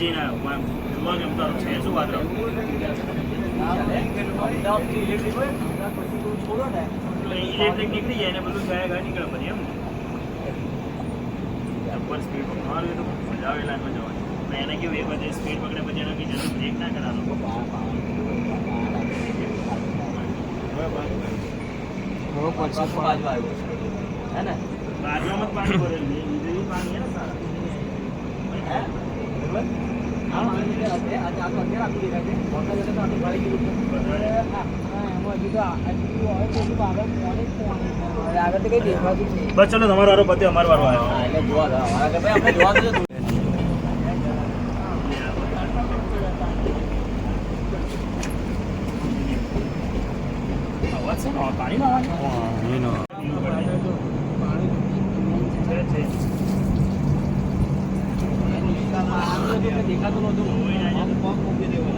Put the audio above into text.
જઈને આવ્યો આમ જોવા કેમ તારું છે. શું વાત રહું ઇલેક્ટ્રિક નીકળી જાય ને બધું ગયા ગયા નીકળે પછી એમ ઉપર સ્પીડ મારું એ તો મજા આવે લાઈનમાં જવાની. પણ એને કેવું એક વખતે સ્પીડ પકડે પછી એને બીજા બ્રેક ના કરાવવાનો બાજુમાં જ પાણી ભરેલું પાણી છે ને સારા. બસ ચલો તમારો વારો પત્યો અમારો વારો આવ્યો એટલે જોવા 你看，都สดีครับทุ